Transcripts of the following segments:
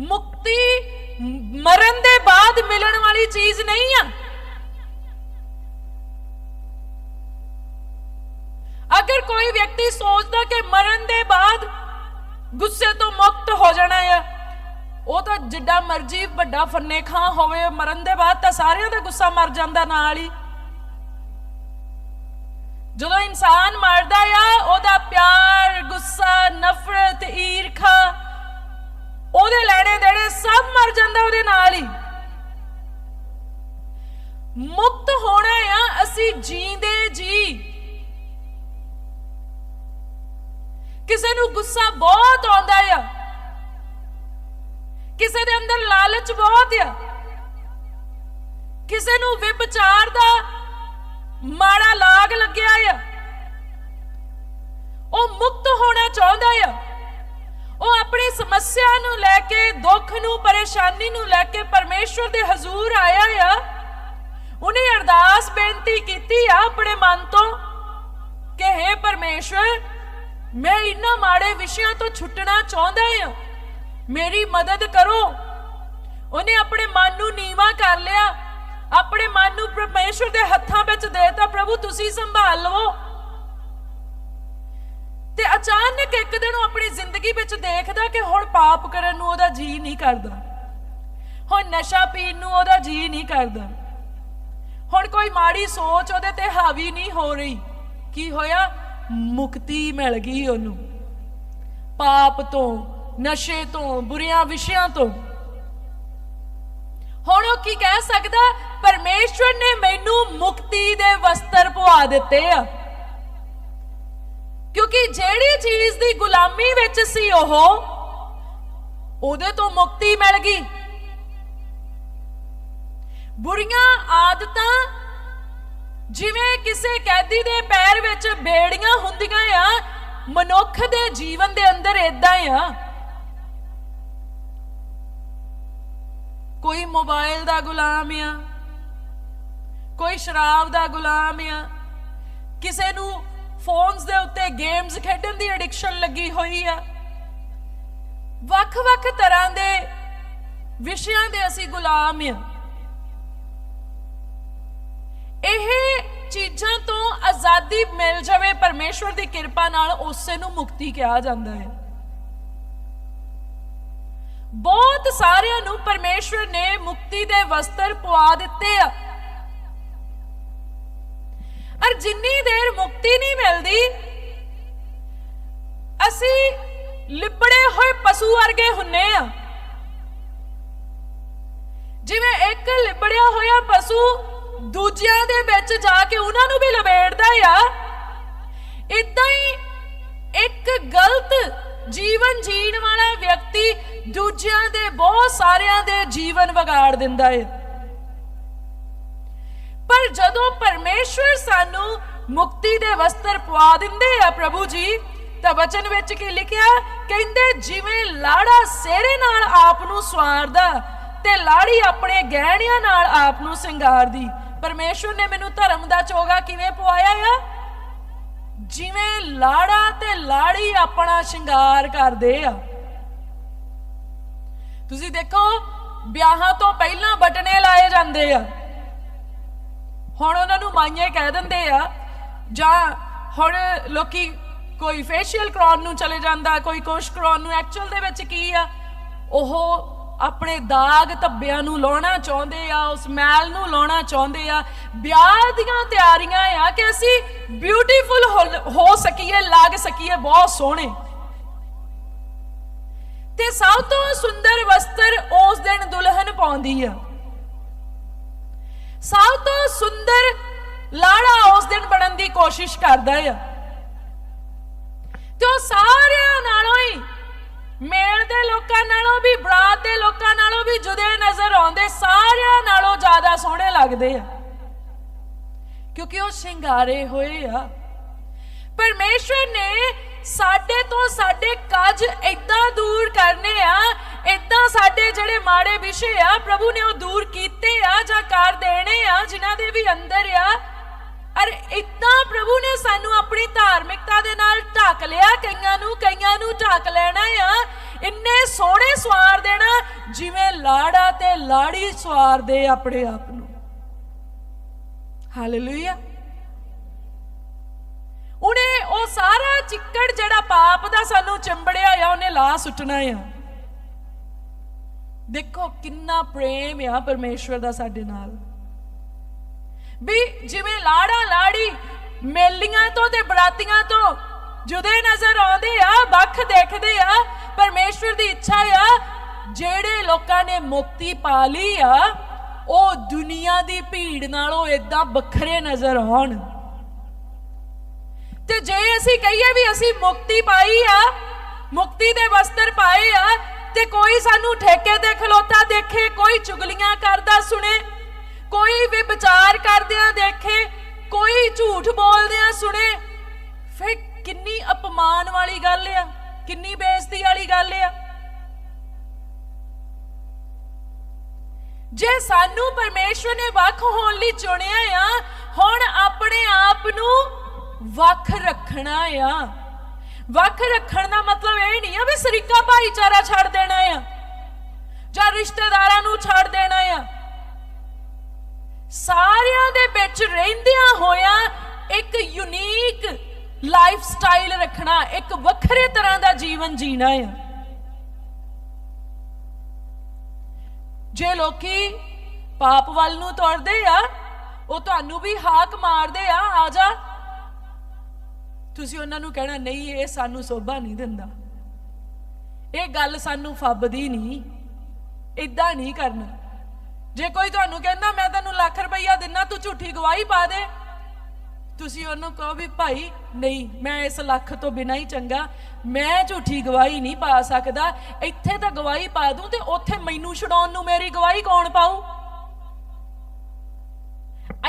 ਮੁਕਤੀ ਮਰਨ ਦੇ ਬਾਅਦ ਮਿਲਣ ਵਾਲੀ ਚੀਜ਼ ਨਹੀਂ ਆ। ਅਗਰ ਕੋਈ ਵਿਅਕਤੀ ਸੋਚਦਾ ਕਿ ਮਰਨ ਦੇ ਬਾਅਦ ਗੁੱਸੇ ਤੋਂ ਮੁਕਤ ਹੋ ਜਾਣਾ ਹੈ ਉਹ ਤਾਂ ਜਿੱਡਾ ਮਰਜ਼ੀ ਵੱਡਾ ਫੰਨੇ ਖਾਂ ਹੋਵੇ, ਮਰਨ ਦੇ ਬਾਅਦ ਤਾਂ ਸਾਰਿਆਂ ਦਾ ਗੁੱਸਾ ਮਰ ਜਾਂਦਾ ਨਾਲ ਹੀ। ਜਦੋਂ ਇਨਸਾਨ ਮਰਦਾ ਕਿਸੇ ਨੂੰ ਗੁੱਸਾ ਬਹੁਤ ਆਉਂਦਾ ਆ। ਕਿਸੇ ਦੇ ਅੰਦਰ ਲਾਲਚ ਬਹੁਤ ਆ। ਕਿਸੇ ਨੂੰ ਵਿਭਚਾਰ ਦਾ ਮਾੜਾ ਲਾਗ ਲੱਗਿਆ ਆ। ਉਹ ਮੁਕਤ ਹੋਣਾ ਚਾਹੁੰਦਾ ਆ। ਉਹ ਆਪਣੀ ਸਮੱਸਿਆ ਨੂੰ ਲੈ ਕੇ, ਦੁੱਖ ਨੂੰ, ਪਰੇਸ਼ਾਨੀ ਨੂੰ ਲੈ ਕੇ ਪਰਮੇਸ਼ਵਰ ਦੇ ਹਜ਼ੂਰ ਆਇਆ ਆ। ਉਹਨੇ ਅਰਦਾਸ ਬੇਨਤੀ ਕੀਤੀ ਆ ਆਪਣੇ ਮਨ ਤੋਂ ਕਿ हे ਪਰਮੇਸ਼ਵਰ ਮੈਂ ਇਹਨਾਂ ਮਾੜੇ ਵਿਸ਼ਿਆਂ ਤੋਂ ਛੁੱਟਣਾ ਚਾਹੁੰਦਾ ਹਾਂ। ਮੇਰੀ ਮਦਦ ਕਰੋ। ਉਹਨੇ ਆਪਣੇ ਮਨ ਨੂੰ ਨੀਵਾ ਕਰ ਲਿਆ। ਆਪਣੇ ਮਨ ਨੂੰ ਪਰਮੇਸ਼ਵਰ ਦੇ ਹੱਥਾਂ ਵਿੱਚ ਦੇਤਾ, ਪ੍ਰਭੂ, ਤੁਸੀਂ ਸੰਭਾਲ ਲਵੋ। ਤੇ ਅਚਾਨਕ ਇੱਕ ਦਿਨ ਉਹ ਆਪਣੀ ਜ਼ਿੰਦਗੀ ਵਿੱਚ ਦੇਖਦਾ ਕਿ ਹੁਣ ਪਾਪ ਕਰਨ ਨੂੰ ਉਹਦਾ ਜੀ ਨਹੀਂ ਕਰਦਾ। ਹੁਣ ਨਸ਼ਾ ਪੀਣ ਨੂੰ ਉਹਦਾ ਜੀ ਨਹੀਂ ਕਰਦਾ। ਹੁਣ ਕੋਈ ਮਾੜੀ ਸੋਚ ਉਹਦੇ ਤੇ ਹਾਵੀ ਨਹੀਂ ਹੋ ਰਹੀ। ਕੀ ਹੋਇਆ? ਮੁਕਤੀ ਮਿਲ ਗਈ ਉਹਨੂੰ। ਪਾਪ ਤੋਂ, ਨਸ਼ੇ ਤੋਂ, ਬੁਰੀਆਂ ਵਿਸ਼ਿਆਂ ਤੋਂ। ਹੁਣ ਉਹ ਕੀ ਕਹਿ ਸਕਦਾ? ਪਰਮੇਸ਼ਵਰ ਨੇ ਮੈਨੂੰ ਮੁਕਤੀ ਦੇ ਵਸਤਰ ਪਵਾ ਦਿੱਤੇ ਆ। ਕਿਉਂਕਿ ਜਿਹੜੀ ਚੀਜ਼ ਦੀ ਗੁਲਾਮੀ ਵਿੱਚ ਸੀ ਉਹ, ਉਹਦੇ ਤੋਂ ਮੁਕਤੀ ਮਿਲ ਗਈ। ਬੁਰੀਆਂ ਆਦਤਾਂ ਜਿਵੇਂ ਕਿਸੇ ਕੈਦੀ ਦੇ ਪੈਰ ਵਿੱਚ ਬੇੜੀਆਂ ਹੁੰਦੀਆਂ ਆ, ਮਨੁੱਖ ਦੇ ਜੀਵਨ ਦੇ ਅੰਦਰ ਇਦਾਂ ਆ। ਕੋਈ ਮੋਬਾਈਲ ਦਾ ਗੁਲਾਮ ਆ, ਕੋਈ ਸ਼ਰਾਬ ਦਾ ਗੁਲਾਮ ਆ, ਕਿਸੇ ਨੂੰ ਫੋਨਸ ਦੇ ਉੱਤੇ ਗੇਮਸ ਖੇਡਣ ਦੀ ਐਡਿਕਸ਼ਨ ਲੱਗੀ ਹੋਈ ਆ। ਵੱਖ-ਵੱਖ ਤਰ੍ਹਾਂ ਦੇ ਵਿਸ਼ਿਆਂ ਦੇ ਅਸੀਂ ਗੁਲਾਮ ਆ। ਇਹ ਚੀਜ਼ਾਂ ਤੋਂ ਆਜ਼ਾਦੀ ਮਿਲ ਜਾਵੇ, ਪਰਮੇਸ਼ਵਰ ਦੀ ਕਿਰਪਾ ਨਾਲ ਉਸੇ ਨੂੰ ਮੁਕਤੀ ਕਿਹਾ ਜਾਂਦਾ ਹੈ। ਬਹੁਤ ਸਾਰਿਆਂ ਨੂੰ ਪਰਮੇਸ਼ਵਰ ਨੇ ਮੁਕਤੀ ਦੇ ਵਸਤਰ ਪਵਾ ਦਿੱਤੇ ਆ। ਔਰ ਜਿੰਨੀ ਦੇਰ ਮੁਕਤੀ ਨਹੀਂ ਮਿਲਦੀ, ਅਸੀਂ ਲਿਪੜੇ ਹੋਏ ਪਸ਼ੂ ਵਰਗੇ ਹੁੰਨੇ ਆ। ਜਿਵੇਂ ਇੱਕ ਲਿਪੜਿਆ ਹੋਇਆ ਪਸ਼ੂ ਦੂਜਿਆਂ ਦੇ ਵਿੱਚ ਜਾ ਕੇ ਉਹਨਾਂ ਨੂੰ ਵੀ ਲਪੇਟਦਾ ਆ। ਇਦਾਂ ਹੀ ਇੱਕ ਗਲਤ ਜੀਵਨ ਜੀਣ ਵਾਲਾ ਵਿਅਕਤੀ ਦੂਜਿਆਂ ਦੇ ਬਹੁਤ ਸਾਰਿਆਂ ਦੇ ਜੀਵਨ ਵਿਗਾੜ ਦਿੰਦਾ ਹੈ ਪਰ ਜਦੋਂ ਪਰਮੇਸ਼ਵਰ ਸਾਨੂੰ ਮੁਕਤੀ ਦੇ ਵਸਤਰ ਪਵਾ ਦਿੰਦੇ ਆ ਪ੍ਰਭੂ ਜੀ, ਤਾਂ ਵਚਨ ਵਿੱਚ ਕੀ ਲਿਖਿਆ? ਕਹਿੰਦੇ, ਜਿਵੇਂ ਲਾੜਾ ਸਿਹਰੇ ਨਾਲ ਆਪ ਨੂੰ ਸਵਾਰਦਾ, ਤੇ ਲਾੜੀ ਆਪਣੇ ਗਹਿਣਿਆਂ ਨਾਲ ਆਪ ਨੂੰ ਸਿੰਗਾਰਦੀ। ਪਰਮੇਸ਼ਵਰ ਨੇ ਮੈਨੂੰ ਧਰਮ ਦਾ ਚੋਗਾ ਕਿਵੇਂ ਪਵਾਇਆ ਆ? ਜਿਵੇਂ ਲਾੜਾ ਤੇ ਲਾੜੀ ਆਪਣਾ ਸ਼ਿੰਗਾਰ ਕਰਦੇ ਆ। ਤੁਸੀਂ ਦੇਖੋ, ਵਿਆਹਾਂ ਤੋਂ ਪਹਿਲਾਂ ਬਟਨੇ ਲਾਏ ਜਾਂਦੇ ਆ। ਹੁਣ ਉਹਨਾਂ ਨੂੰ ਮਾਈਏ ਕਹਿ ਦਿੰਦੇ ਆ, ਜਾਂ ਹੁਣ ਲੋਕੀ ਕੋਈ ਫੇਸ਼ੀਅਲ ਕਰਾਉਣ ਨੂੰ ਚਲੇ ਜਾਂਦਾ, ਕੋਈ ਕੁਛ ਕਰਾਉਣ ਨੂੰ ਐਕਚੁਅਲ ਦੇ ਵਿੱਚ ਕੀ ਆ? ਉਹ ਆਪਣੇ ਦਾਗ ਧੱਬਿਆਂ ਨੂੰ ਲਾਉਣਾ ਚਾਹੁੰਦੇ ਆ, ਉਸ ਮੈਲ ਨੂੰ ਲਾਉਣਾ ਚਾਹੁੰਦੇ ਆ। ਵਿਆਹ ਦੀਆਂ ਤਿਆਰੀਆਂ ਆ ਕਿ ਅਸੀਂ ਬਿਊਟੀਫੁਲ ਹੋ ਸਕੀਏ, ਲੱਗ ਸਕੀਏ, ਬਹੁਤ ਸੋਹਣੇ। ਤੇ ਸਭ ਤੋਂ ਸੁੰਦਰ ਵਸਤਰ ਉਸ ਦਿਨ ਦੁਲਹਨ ਪਾਉਂਦੀ ਆ। ਸਭ ਤੋਂ ਸੁੰਦਰ ਲਾੜਾ ਉਸ ਦਿਨ ਬਣਨ ਦੀ ਕੋਸ਼ਿਸ਼ ਕਰਦਾ ਆ। ਤੇ ਉਹ ਸਾਰਿਆਂ ਨਾਲੋਂ ਹੀ ਮੇਲ ਦੇ ਲੋਕਾਂ ਨਾਲੋਂ ਵੀ, ਬਰਾਤ ਦੇ ਲੋਕਾਂ ਨਾਲੋਂ ਵੀ ਜੁਦੇ ਨਜ਼ਰ ਆਉਂਦੇ, ਸਾਰਿਆਂ ਨਾਲੋਂ ਜ਼ਿਆਦਾ ਸੋਹਣੇ ਲੱਗਦੇ ਆ। ਕਿਉਂਕਿ ਉਹ ਸ਼ਿੰਗਾਰੇ ਹੋਏ ਆ। ਪਰਮੇਸ਼ਵਰ ਨੇ ਸਾਡੇ ਤੋਂ ਸਾਡੇ ਕੱਜ ਇਦਾਂ ਦੂਰ ਕਰਨੇ ਆ ਇਦਾਂ ਸਾਡੇ ਜਿਹੜੇ ਮਾੜੇ ਵਿਸ਼ੇ ਆ, ਪ੍ਰਭੂ ਨੇ ਉਹ ਦੂਰ ਕੀਤੇ ਆ ਜਾਂ ਕਰ ਦੇਣੇ ਆ, ਜਿਨ੍ਹਾਂ ਦੇ ਵੀ ਅੰਦਰ ਆ ਅਰ ਇਦਾਂ ਪ੍ਰਭੂ ਨੇ ਸਾਨੂੰ ਆਪਣੀ ਧਾਰਮਿਕਤਾ ਦੇ ਨਾਲ ਢੱਕ ਲਿਆ, ਕਈਆਂ ਨੂੰ ਕਈਆਂ ਨੂੰ ਢੱਕ ਲੈਣਾ ਆ। ਇੰਨੇ ਸੋਹਣੇ ਸਵਾਰ ਦੇਣਾ, ਜਿਵੇਂ ਲਾੜਾ ਤੇ ਲਾੜੀ ਸਵਾਰਦੇ ਆਪਣੇ ਆਪ ਨੂੰ। ਹਾਲੇਲੂਇਆ ਉਹਨੇ ਉਹ ਸਾਰਾ ਚਿੱਕੜ ਜਿਹੜਾ ਪਾਪ ਦਾ ਸਾਨੂੰ ਚੰਬੜਿਆ ਆ, ਉਹਨੇ ਲਾ ਸੁੱਟਣਾ ਆ। ਦੇਖੋ ਕਿੰਨਾ ਪ੍ਰੇਮ ਆ ਪਰਮੇਸ਼ਵਰ ਦਾ ਸਾਡੇ ਨਾਲ। ਵੀ ਜਿਵੇਂ ਲਾੜਾ ਲਾੜੀ ਮੇਲੀਆਂ ਤੋਂ ਤੇ ਬਰਾਤੀਆਂ ਤੋਂ ਜੁਦੇ ਨਜ਼ਰ ਆਉਂਦੇ ਆ, ਵੱਖ ਦੇਖਦੇ ਆ, ਪਰਮੇਸ਼ਵਰ ਦੀ ਇੱਛਾ ਆ, ਜਿਹੜੇ ਲੋਕਾਂ ਨੇ ਮੁਕਤੀ ਪਾ ਲਈ ਆ, ਉਹ ਦੁਨੀਆ ਦੀ ਭੀੜ ਨਾਲੋਂ ਇਦਾਂ ਵੱਖਰੇ ਨਜ਼ਰ ਆਉਣ। ਤੇ ਜੇ ਅਸੀਂ ਕਹੀਏ ਵੀ ਅਸੀਂ ਮੁਕਤੀ ਪਾਈ ਆ, ਮੁਕਤੀ ਦੇ ਵਸਤਰ ਪਾਏ ਆ, ਤੇ ਕੋਈ ਸਾਨੂੰ ਠੇਕੇ ਤੇ ਖਲੋਤਾ ਦੇਖੇ, ਕੋਈ ਚੁਗਲੀਆਂ ਕਰਦਾ ਸੁਣੇ ਕੋਈ ਵੀ ਵਿਚਾਰ ਕਰਦਿਆਂ ਦੇਖੇ, ਕੋਈ ਝੂਠ ਬੋਲਦਿਆਂ ਸੁਣੇ, ਫਿਰ ਕਿੰਨੀ ਅਪਮਾਨ ਵਾਲੀ ਗੱਲ ਆ, ਕਿੰਨੀ ਬੇਇੱਜ਼ਤੀ ਵਾਲੀ ਗੱਲ ਆ। ਜੇ ਸਾਨੂੰ ਪਰਮੇਸ਼ਵਰ ਨੇ ਵੱਖ ਹੋਣ ਲਈ ਚੁਣਿਆ ਆ, ਹੁਣ ਆਪਣੇ ਆਪ ਨੂੰ ਵੱਖ ਰੱਖਣਾ ਆ। ਵੱਖ ਰੱਖਣ ਦਾ ਮਤਲਬ ਇਹ ਨਹੀਂ ਆ ਵੀ ਸਰੀਕਾ ਭਾਈਚਾਰਾ ਛੱਡ ਦੇਣਾ ਆ, ਜਾਂ ਰਿਸ਼ਤੇਦਾਰਾਂ ਨੂੰ ਛੱਡ ਦੇਣਾ ਆ ਸਾਰਿਆਂ ਦੇ ਵਿੱਚ ਰਹਿੰਦਿਆਂ ਹੋਇਆਂ ਇੱਕ ਯੂਨੀਕ ਲਾਈਫ ਸਟਾਈਲ ਰੱਖਣਾ, ਇੱਕ ਵੱਖਰੇ ਤਰ੍ਹਾਂ ਦਾ ਜੀਵਨ ਜੀਣਾ ਆ। ਜੇ ਲੋਕੀ ਪਾਪ ਵੱਲ ਨੂੰ ਤੁਰਦੇ ਆ, ਉਹ ਤੁਹਾਨੂੰ ਵੀ ਹਾਕ ਮਾਰਦੇ ਆ ਆ ਜਾ। ਤੁਸੀਂ ਉਹਨਾਂ ਨੂੰ ਕਹਿਣਾ, ਨਹੀਂ, ਇਹ ਸਾਨੂੰ ਸੋਭਾ ਨਹੀਂ ਦਿੰਦਾ। ਇਹ ਗੱਲ ਸਾਨੂੰ ਫੱਬਦੀ ਨਹੀਂ ਇਦਾਂ ਨਹੀਂ ਕਰਨਾ। ਜੇ ਕੋਈ ਤੁਹਾਨੂੰ ਕਹਿੰਦਾ, ਮੈਂ ਤੈਨੂੰ ਲੱਖ ਰੁਪਈਆ ਦਿੰਨਾ, ਤੂੰ ਝੂਠੀ ਗਵਾਹੀ ਪਾ ਦੇ। ਤੁਸੀਂ ਉਹਨੂੰ ਕਹੋ ਵੀ, ਭਾਈ, ਨਹੀਂ, ਮੈਂ ਇਸ ਲੱਖ ਤੋਂ ਬਿਨਾਂ ਹੀ ਚੰਗਾ। ਮੈਂ ਝੂਠੀ ਗਵਾਹੀ ਨਹੀਂ ਪਾ ਸਕਦਾ। ਇੱਥੇ ਤਾਂ ਗਵਾਹੀ ਪਾ ਦੂੰ ਤੇ ਉੱਥੇ ਮੈਨੂੰ ਛਡਾਉਣ ਨੂੰ ਮੇਰੀ ਗਵਾਹੀ ਕੌਣ ਪਾਊ?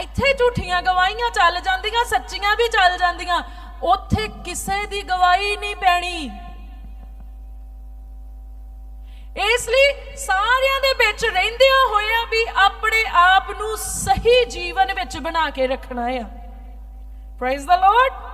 ਇੱਥੇ ਝੂਠੀਆਂ ਗਵਾਹੀਆਂ ਚੱਲ ਜਾਂਦੀਆਂ, ਸੱਚੀਆਂ ਵੀ ਚੱਲ ਜਾਂਦੀਆਂ। ਉੱਥੇ ਕਿਸੇ ਦੀ ਗਵਾਹੀ ਨਹੀਂ ਪੈਣੀ। ਇਸ ਲਈ ਸਾਰਿਆਂ ਦੇ ਵਿੱਚ ਰਹਿੰਦਿਆਂ ਹੋਇਆਂ ਵੀ ਆਪਣੇ ਆਪ ਨੂੰ ਸਹੀ ਜੀਵਨ ਵਿੱਚ ਬਣਾ ਕੇ ਰੱਖਣਾ ਆ। ਪ੍ਰੇਜ਼ ਦਾ lord!